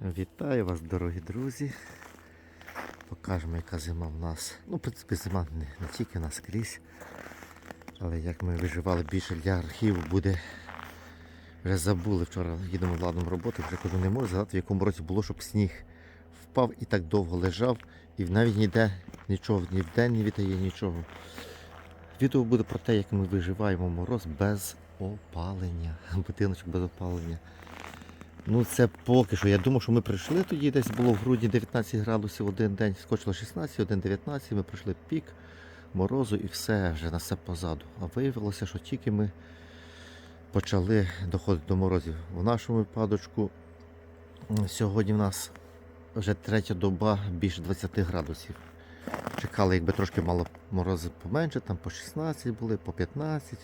Вітаю вас, дорогі друзі. Покажемо, яка зима в нас. Ну, в принципі, зима не, не тільки нас скрізь. Але як ми виживали більше для архіву буде. Вже забули вчора їдемо владом роботи, вже кажу, не можу згадати, в якому році було, щоб сніг впав і так довго лежав, і навіть ніде нічого, ні вдень не вітає нічого. Відео буде про те, як ми виживаємо мороз без опалення. Будиночок без опалення. Ну це поки що. Я думав, що ми прийшли тоді, десь було в грудні 19 градусів один день, скочило 16, один 19, ми пройшли пік морозу і все вже на все позаду. А виявилося, що тільки ми почали доходити до морозів. В нашому випадочку сьогодні в нас вже третя доба більше 20 градусів. Чекали, якби трошки мало морози поменше, там по 16 були, по 15.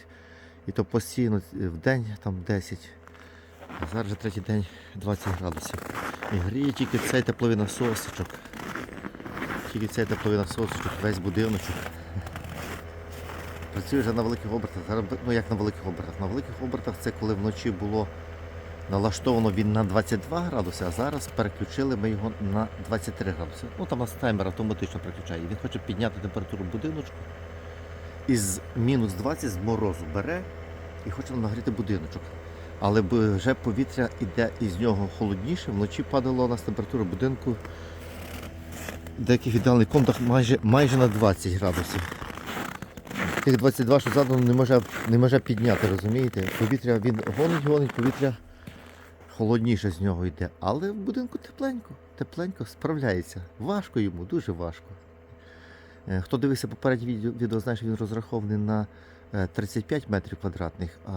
І то постійно е, в день там 10. Зараз вже третій день 20 градусів. І гріє тільки цей тепловий насосочок. Тільки цей тепловий насосочок, весь будиночок. Працює вже на великих обертах. Зараз, ну як на великих обертах? На великих обертах це коли вночі було налаштовано він на 22 градуси, а зараз переключили ми його на 23 градуси. Ну там у нас таймер автоматично переключає. Він хоче підняти температуру будиночку із мінус 20 з морозу бере і хоче нагріти будиночок. Але вже повітря йде із нього холодніше, вночі падала у нас температура будинку в деяких ідеальних комнатах майже, майже на 20 градусів. Тих 22, що задано, не може, не може підняти, розумієте? Повітря він гонить, гонить, повітря холодніше з нього йде. Але в будинку тепленько, тепленько, справляється. Важко йому, дуже важко. Е, Хто дивився попереднє відео, відео знає, що він розрахований на е, 35 метрів квадратних, е,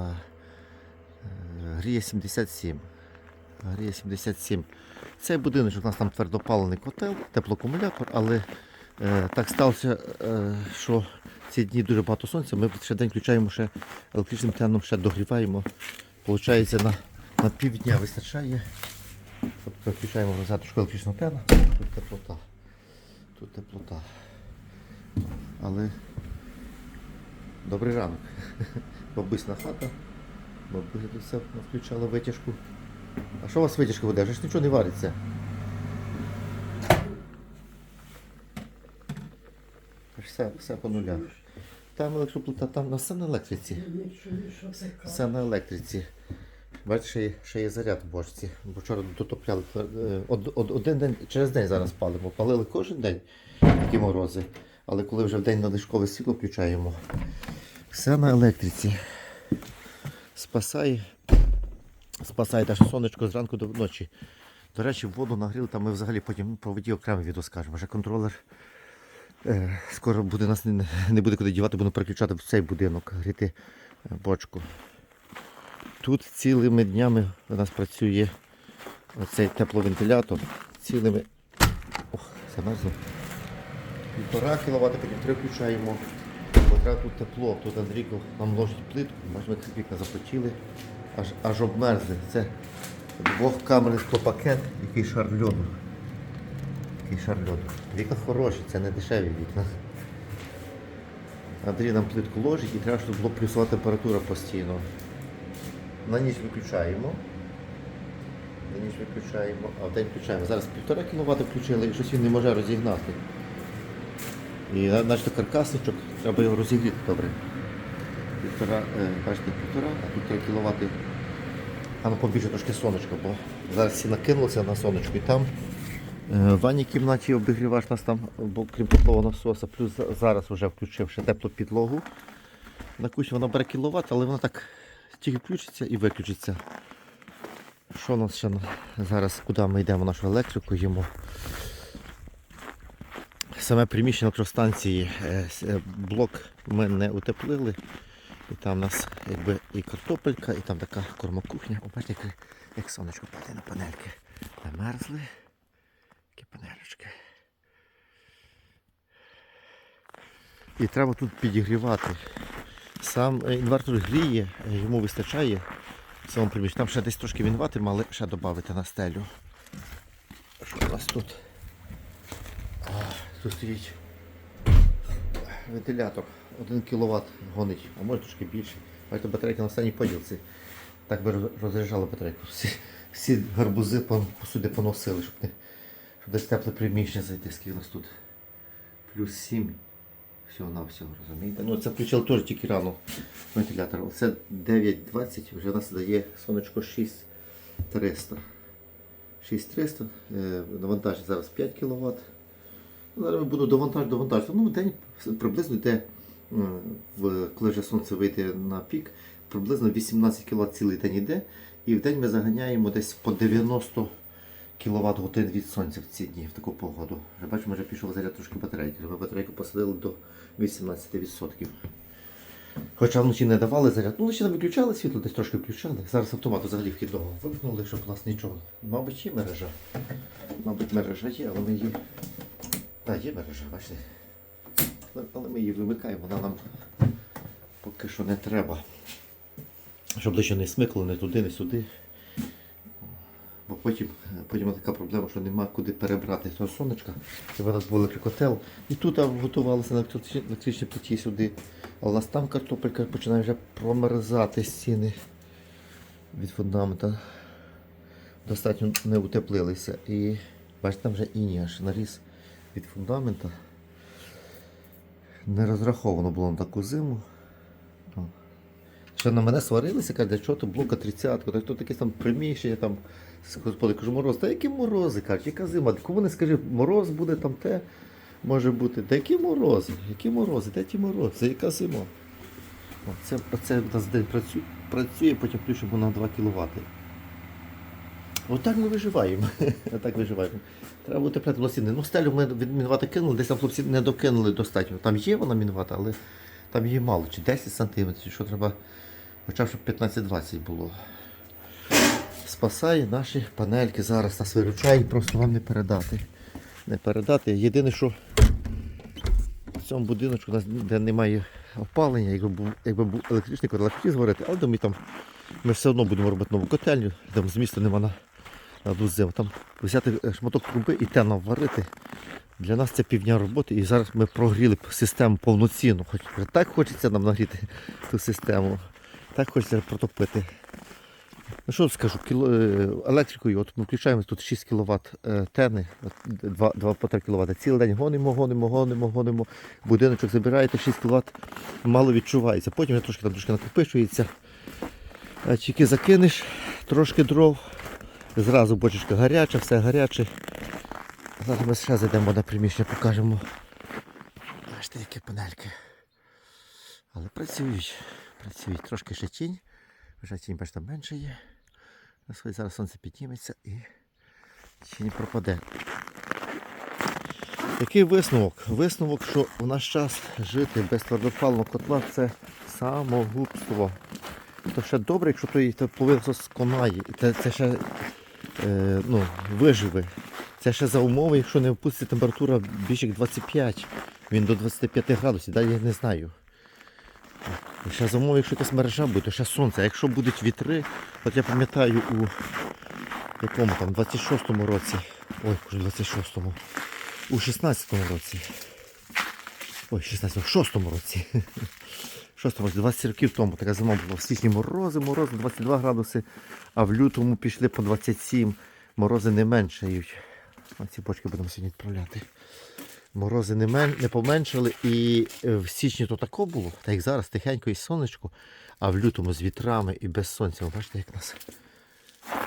гріє 77. Гріє 77. Цей будиночок у нас там твердопалений котел, теплоакумулятор, але е, так сталося, е, що ці дні дуже багато сонця. Ми ще день включаємо ще електричним теном, ще догріваємо. Получається на, на півдня вистачає. Тобто включаємо в розеточку електричного тена. Тут теплота. Тут теплота. Але добрий ранок. Бабусина хата. Бабуся тут все включала витяжку. А що у вас витяжка буде? Вже ж нічого не вариться. Аж Все, все по нулях. Там електроплита, там на все на електриці. Все на електриці. Бачиш, ще є, ще є заряд в бочці. Бо вчора дотопляли е, од, од, один день, через день зараз палимо. Палили кожен день такі морози. Але коли вже в день надлишкове світло включаємо, все на електриці. Спасає. Спасає те, що сонечко зранку до ночі. До речі, воду нагріли, там ми взагалі потім про воді окремо відео скажемо. Вже контролер е, скоро буде нас не, не буде куди дівати, будемо переключати в цей будинок, гріти е, бочку. Тут цілими днями у нас працює оцей тепловентилятор. Цілими. Ох, замерзло. Півтора кВт, потім три включаємо. Треба тут тепло. Тут Андрійко нам ложить плитку, як вікна запотіли, аж, аж обмерзли. Це двохкамерний склопакет, який шар льоду. Який шар льоду. Вікна хороші, це не дешеві вікна. Андрій нам плитку ложить і треба, щоб була плюсова температура постійно. На ніч виключаємо. На ніч виключаємо, а в день включаємо. Зараз півтора кВт включили і щось він не може розігнати. І наче каркасничок, треба його розігріти добре. Півтора, е, бачите, півтора, а тут 3 кВт. А ну побільше трошки сонечко, бо зараз всі накинулися на сонечко і там. е, В ванній кімнаті обігрівач нас там, бо крім теплового насоса, плюс зараз вже включив ще теплу підлогу. На кущі вона бере кіловат, але вона так тільки включиться і виключиться. Що у нас ще зараз, куди ми йдемо нашу електрику їмо? Саме приміщення електростанції, е, е, блок ми не утеплили. І там у нас якби і картопелька, і там така кормокухня. О, бачите, як, сонечко падає на панельки. Намерзли. Такі панелечки. І треба тут підігрівати. Сам е, інвертор гріє, йому вистачає. Там ще десь трошки він але ще додати на стелю. Що у нас тут? Тут стоїть вентилятор. 1 кВт гонить, а може трошки більше. Бачите, батарейка на останній поділці. Так би роз- розряджала батарейку. Всі всі гарбузи посюди поносили, щоб, не, щоб десь тепле приміщення зайти, скільки у нас тут. Плюс 7. Всього на всього, розумієте? Ну це включили теж тільки рано вентилятор. Оце 9.20, вже нас дає сонечко 6300. 6300, е, навантаження зараз 5 кВт. Ну, Зараз буду довантаж, довантажити. Ну, день приблизно йде, коли вже сонце вийде на пік, приблизно 18 кВт цілий день йде. І в день ми заганяємо десь по 90 кВт годин від сонця в ці дні, в таку погоду. Вже бачимо, вже пішов заряд трошки батарейки. Ми батарейку посадили до 18%. Хоча вночі не давали заряд. Ну, вночі там виключали світло, десь трошки включали. Зараз автомат взагалі вхідного вимкнули, щоб у нас нічого. Мабуть, є мережа. Мабуть, мережа є, але ми її. Так, є мережа, бачите. Але- ми її вимикаємо, вона нам поки що не треба. Щоб дещо не смикло, не туди, не сюди. Бо потім, потім така проблема, що нема куди перебрати того сонечка. Це в нас був електрокотел. І тут готувалися електричні, путі сюди. Але у нас там картопелька починає вже промерзати стіни від фундамента. Достатньо не утеплилися. І бачите, там вже іній аж наріс від фундамента. Не розраховано було на таку зиму. О. Ще на мене сварилися, для чого то блока 30 так то таке там приміщення, там, господи, кажу, мороз, та які морози, кажуть, яка зима, кому не скажи, мороз буде там те, може бути. Та які морози, які морози, де ті морози, яка зима? Оце, оце у нас день працює, працює, потім включимо на 2 кВт. Отак ми виживаємо. Отак виживаємо. Треба бути плати стіни. Ну, стелю ми від кинули, десь там хлопці не докинули достатньо. Там є вона мінвата, але там її мало, чи 10 сантиметрів, що треба, хоча б щоб 15-20 було. Спасає наші панельки зараз нас виручають, просто вам не передати. Не передати. Єдине, що в цьому будиночку, де немає опалення, якби був, якби був електричний котел, хотів зварити, але думаю, там ми все одно будемо робити нову котельню, там з міста нема на, на дузі. Там взяти е, шматок труби і те наварити. Для нас це півдня роботи, і зараз ми прогріли систему повноцінну. Хоч так хочеться нам нагріти ту систему, так хочеться протопити. Ну що скажу, кіло, е, електрикою, от ми включаємо тут 6 кВт тени, 2, 2 по 3 кВт. Цілий день гонимо, гонимо, гонимо, гонимо. Будиночок забираєте 6 кВт, мало відчувається. Потім вже трошки там трошки накопичується. Е, Тільки закинеш трошки дров, зразу бочечка гаряча, все гаряче. Зараз ми ще зайдемо на приміщення, покажемо. Бачите, які панельки. Але працюють, працюють. Трошки ще тінь. Вже тінь бачите, менше є. Зараз сонце підніметься і тінь пропаде. Який висновок? Висновок, що в наш час жити без твердопаливного котла це самогубство. То ще добре, якщо той сконає, і це, це ще е, ну, виживе. Це ще за умови, якщо не опуститься температура більше як 25, він до 25 градусів, далі я не знаю. Ще за умови, якщо якась мережа буде, то ще сонце. А якщо будуть вітри, от я пам'ятаю у якому там 26-му році, ой, кажу, 26-му, у 16-му році. Ой, 16-му, в 6-му році. В 6-му 20 років тому така зима була. В січні морози, морози 22 градуси, а в лютому пішли по 27. Морози не меншають. Оці бочки будемо сьогодні відправляти. Морози не, мен... не поменшали і е, в січні то тако було, так як зараз тихенько і сонечко, а в лютому з вітрами і без сонця. Ви Бачите, як нас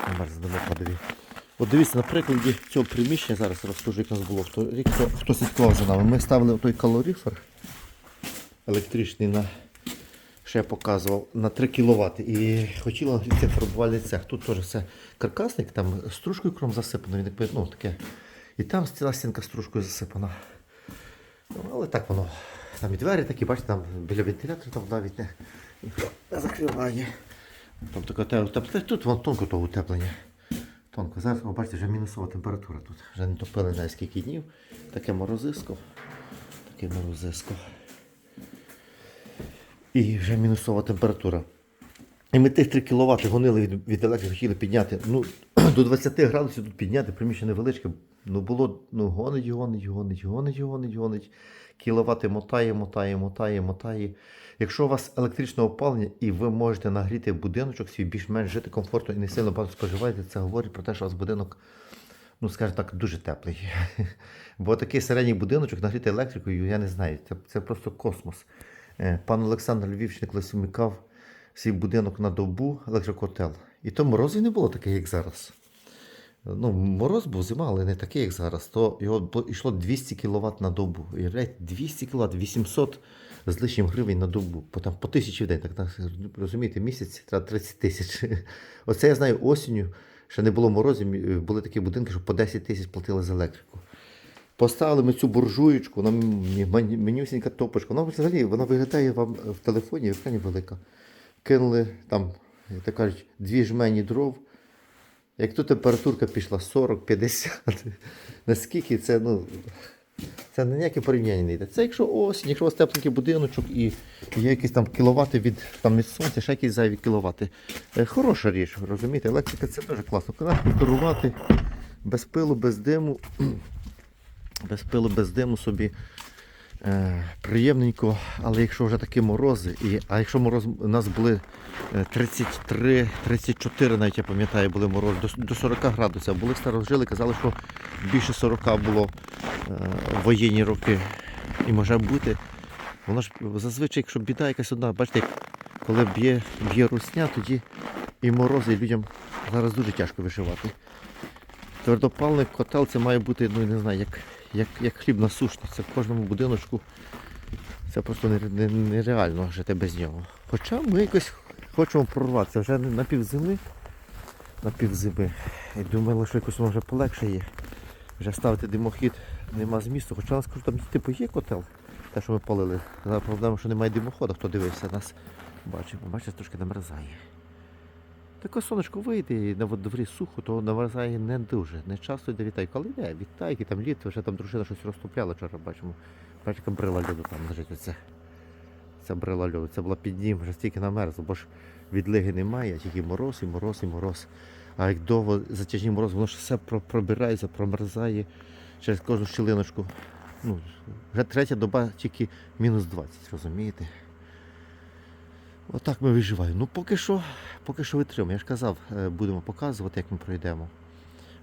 намерзли на падові. От дивіться, на прикладі цього приміщення зараз розкажу, як нас було. Хто, рік, хто, хто слідкував за нами. Ми ставили той калорифер електричний на ще я показував на 3 кВт. І хотіла нагрітися фарбувальний цех. Тут теж все каркасник, там стружкою кром засипано, він ну, таке. І там ціла стінка стружкою засипана. Ну, але так воно. Там і двері такі, бачите, там біля вентилятора там навіть не, не закриває. Котел, тобто тут вон тонко то утеплення. Тонко. Зараз, ви бачите, вже мінусова температура тут. Вже не топили на скільки днів. Таке морозиско. Таке морозиско. І вже мінусова температура. І ми тих 3 кВт гонили від, від електрики, хотіли підняти. Ну, до 20 градусів тут підняти, приміщення невеличке. Ну було, ну гонить, гонить, гонить, гонить, гонить, гонить. Кіловати мотає, мотає, мотає, мотає. Якщо у вас електричне опалення і ви можете нагріти будиночок свій більш-менш жити комфортно і не сильно багато споживаєте, це говорить про те, що у вас будинок, ну скажімо так, дуже теплий. Бо такий середній будиночок нагріти електрикою, я не знаю, це, це просто космос. Е, Пан Олександр Львівщик колись умікав свій будинок на добу електрокотел. І то морозів не було таких, як зараз. Ну, мороз був зима, але не такий, як зараз. То його йшло 200 кВт на добу. І 200 кВт, 800 з лишнім гривень на добу. По, там, по тисячі в день. Так, розумієте, місяць треба 30 тисяч. Оце я знаю осінню, ще не було морозів, були такі будинки, що по 10 тисяч платили за електрику. Поставили ми цю буржуєчку, вона менюсінька топочка. Вона взагалі вона виглядає вам в телефоні, екрані велика. Кинули там, як кажуть, дві жмені дров. Як тут температурка пішла 40-50, наскільки це, ну, це ніяке порівняння не йде. Це якщо осінь, якщо у вас тепленький будиночок і є якісь там кіловати від, там, від сонця, ще якісь зайві кіловати. Е, Хороша річ, розумієте? Електрика це дуже класно. Коли керувати без пилу, без диму, без пилу, без диму собі е, приємненько, але якщо вже такі морози, і, а якщо мороз у нас були е, 33, 34, навіть я пам'ятаю, були морози, до, до 40 градусів. Були старожили, казали, що більше 40 було е, воєнні роки. І може бути. Воно ж зазвичай, якщо біда якась одна, бачите, коли б'є, б'є русня, тоді і морози, і людям зараз дуже тяжко виживати. Твердопаливний котел це має бути, ну не знаю, як, як, як хліб насушний. Це в кожному будиночку. Це просто нереально жити без нього. Хоча ми якось хочемо прорватися вже на півзими. На півзими. І думали, що якось воно вже полегшає. Вже ставити димохід нема змісту. Хоча я скажу, там типу є котел, те, що ми палили. Проблема, що немає димоходу, хто дивився нас. Бачимо, бачите, трошки намерзає. Таке сонечко вийде на дворі сухо, то намерзає не дуже. Не часто йде вітайка, але йде вітайки, там літо, вже там дружина щось розтопляла вчора, бачимо. Бачите, брила льоду там лежить оце. Ця брила льоду. Це була під ним, вже стільки намерзло, бо ж відлиги немає, тільки мороз і мороз і мороз. А як довго затяжні мороз, воно ж все пробирається, промерзає через кожну щілиночку. Ну, вже третя доба тільки мінус 20, розумієте? Отак ми виживаємо. Ну поки що, поки що витримуємо. Я ж казав, е, будемо показувати, як ми пройдемо.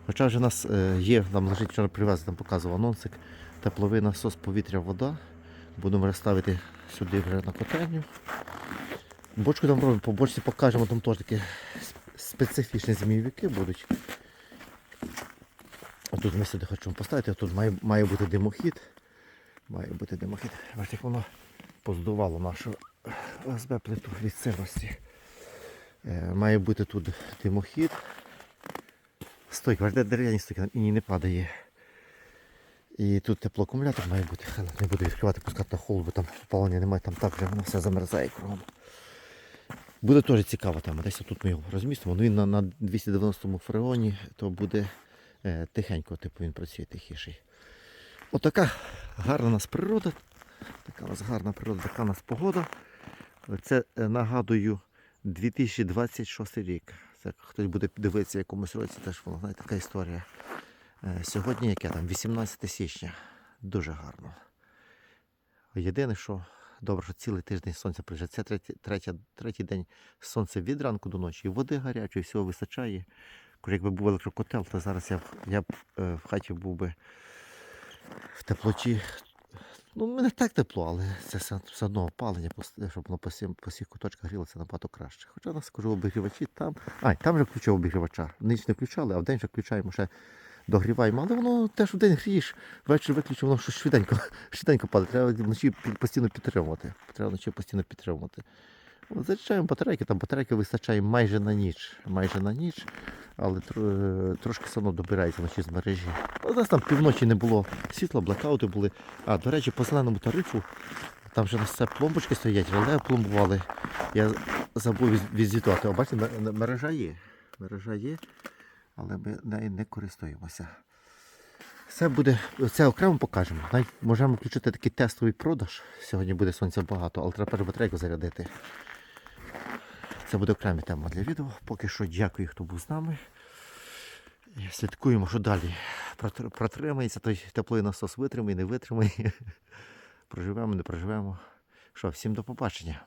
Хоча вже нас е, є, нам лежить вчора привезли, там показував анонсик, тепловий насос, повітря, вода. Будемо розставити сюди вже на котельню. Бочку там робимо, по бочці покажемо, там теж такі специфічні змійовики будуть. Отут ми сюди хочемо поставити, тут має, має бути димохід. Має бути димохід. Бачите, як воно поздувало нашу ОСБ плиту від сирості. Е, Має бути тут димохід. Стойка, дерев'яні стойки, іні не падає. І тут теплоакумулятор має бути. Не буду відкривати, пускати на холод, бо там опалення немає, там так вже воно все замерзає кругом. Буде теж цікаво там, десь тут ми його розмістимо. Ну він на, на 290-му фреоні, то буде е, тихенько, типу він працює тихіший. Отака гарна у нас природа. Така у нас гарна природа, така у нас погода. Це е, нагадую 2026 рік. Це хтось буде дивитися в якомусь році, теж воно знаєте, така історія. Е, Сьогодні яке там? 18 січня. Дуже гарно. Єдине, що добре, що цілий тиждень сонця приїжджає. Це третій, третя, третій день сонця від ранку до ночі. І води гарячої, всього вистачає. Якби був електрокотел, то зараз я б, я б е, в хаті був би в теплоті. Ну, не так тепло, але це все, одно опалення, щоб воно по всім, по всіх куточках грілося набагато краще. Хоча нас скажу обігрівачі там. А, там вже включив обігрівача. Ніч не включали, а вдень вже включаємо ще догріваємо. Але воно теж вдень грієш, ввечері виключив, воно щось швиденько, швиденько падає. Треба вночі постійно підтримувати. Треба вночі постійно підтримувати. Заряджаємо батарейки, там батарейки вистачає майже на ніч. Майже на ніч, але трошки все одно добирається вночі з мережі. У нас там півночі не було світла, блекаути були. А, до речі, по зеленому тарифу, там вже у нас пломбочки стоять, реле пломбували. Я забув від- відзвітувати. О, бачите, мережа є. Мережа є, але ми нею не користуємося. Це буде, це окремо покажемо. Навіть можемо включити такий тестовий продаж. Сьогодні буде сонця багато, але треба першу батарейку зарядити. Це буде окрема тема для відео. Поки що дякую, хто був з нами. Слідкуємо, що далі протримається, той теплий насос витримає, не витримає. Проживемо, не проживемо. Що, всім до побачення.